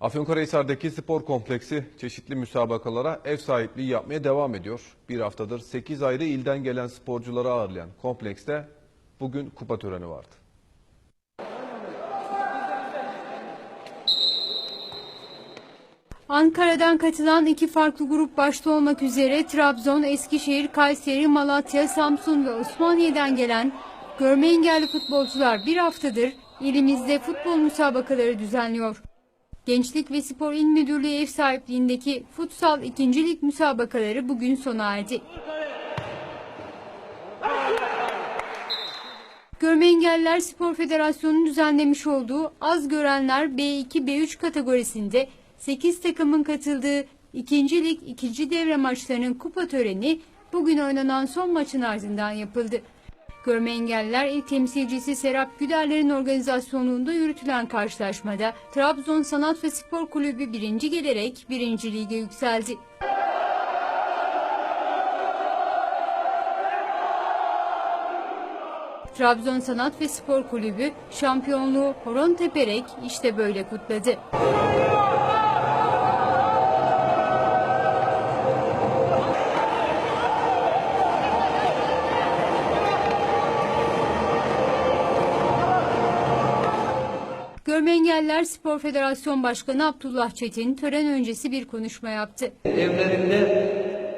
Afyonkarahisar'daki spor kompleksi çeşitli müsabakalara ev sahipliği yapmaya devam ediyor. Bir haftadır 8 ayrı ilden gelen sporcuları ağırlayan komplekste bugün kupa töreni vardı. Ankara'dan katılan iki farklı grup başta olmak üzere Trabzon, Eskişehir, Kayseri, Malatya, Samsun ve Osmaniye'den gelen görme engelli futbolcular bir haftadır ilimizde futbol müsabakaları düzenliyor. Gençlik ve Spor İl Müdürlüğü ev sahipliğindeki futsal ikincilik müsabakaları bugün sona erdi. Görme Engelliler Spor Federasyonu'nun düzenlemiş olduğu az görenler B2 B3 kategorisinde 8 takımın katıldığı ikinci lig ikinci devre maçlarının kupa töreni bugün oynanan son maçın ardından yapıldı. Görme Engelliler İl Temsilcisi Serap Güderler'in organizasyonluğunda yürütülen karşılaşmada Trabzon Sanat ve Spor Kulübü birinci gelerek birinci lige yükseldi. Trabzon Sanat ve Spor Kulübü şampiyonluğu horon teperek işte böyle kutladı. Görme Engelliler Spor Federasyon Başkanı Abdullah Çetin tören öncesi bir konuşma yaptı. evlerinde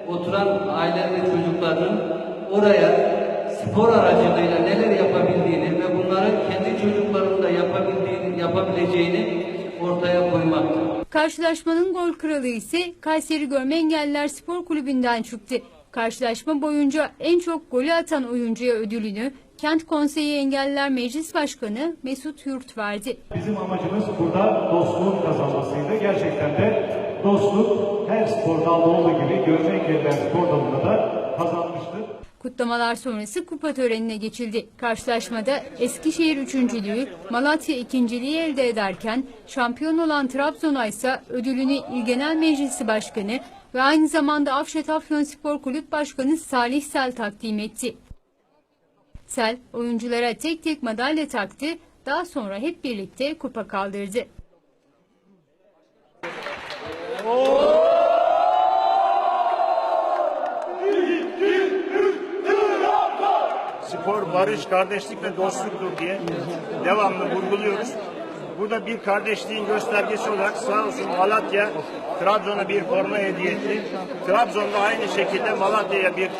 oturan aile ve çocukların oraya spor aracılığıyla neler yapabildiğini ve bunların kendi çocuklarının da yapabildiğini, yapabileceğini ortaya koymaktır. Karşılaşmanın gol kralı ise Kayseri Görme Engelliler Spor Kulübü'nden çıktı. Karşılaşma boyunca en çok golü atan oyuncuya ödülünü Kent Konseyi Engelliler Meclis Başkanı Mesut Yurt verdi. Bizim amacımız burada dostluğun kazanmasıydı. Gerçekten de dostluk her spor dalında olduğu gibi görme engelliler spor dalında da kazanmıştır. Kutlamalar sonrası kupa törenine geçildi. Karşılaşmada Eskişehir üçüncülüğü, Malatya ikinciliği elde ederken şampiyon olan Trabzon'a ise ödülünü İl Genel Meclisi Başkanı ve aynı zamanda Afşet Afyon Spor Kulüp Başkanı Salih Sel takdim etti. Sel oyunculara tek tek madalya taktı, daha sonra hep birlikte kupa kaldırdı. Spor, barış, kardeşlik ve dostluktur diye devamlı vurguluyoruz. Burada bir kardeşliğin göstergesi olarak sağ olsun Malatya Trabzon'a bir forma hediye etti. Trabzon'da aynı şekilde Malatya'ya bir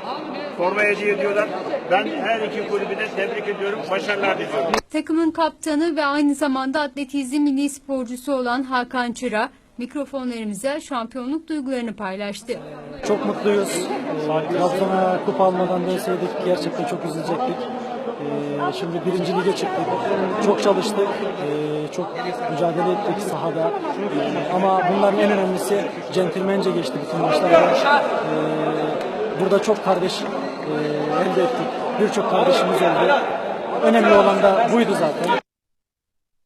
forma hediye ediyorlar. Ben her iki kulübü de tebrik ediyorum. Başarılar diliyorum. Takımın kaptanı ve aynı zamanda atletizm milli sporcusu olan Hakan Çıra mikrofonlarımıza şampiyonluk duygularını paylaştı. Çok mutluyuz. Ee, Trabzon'a kupa almadan dönseydik gerçekten çok üzülecektik. Ee, şimdi birinci lige çıktık. Çok çalıştık. Ee, çok mücadele ettik sahada. Ee, ama bunların en önemlisi centilmence geçti bütün maçlar. Ee, burada çok kardeş e, elde ettik. Birçok kardeşimiz oldu. Önemli olan da buydu zaten.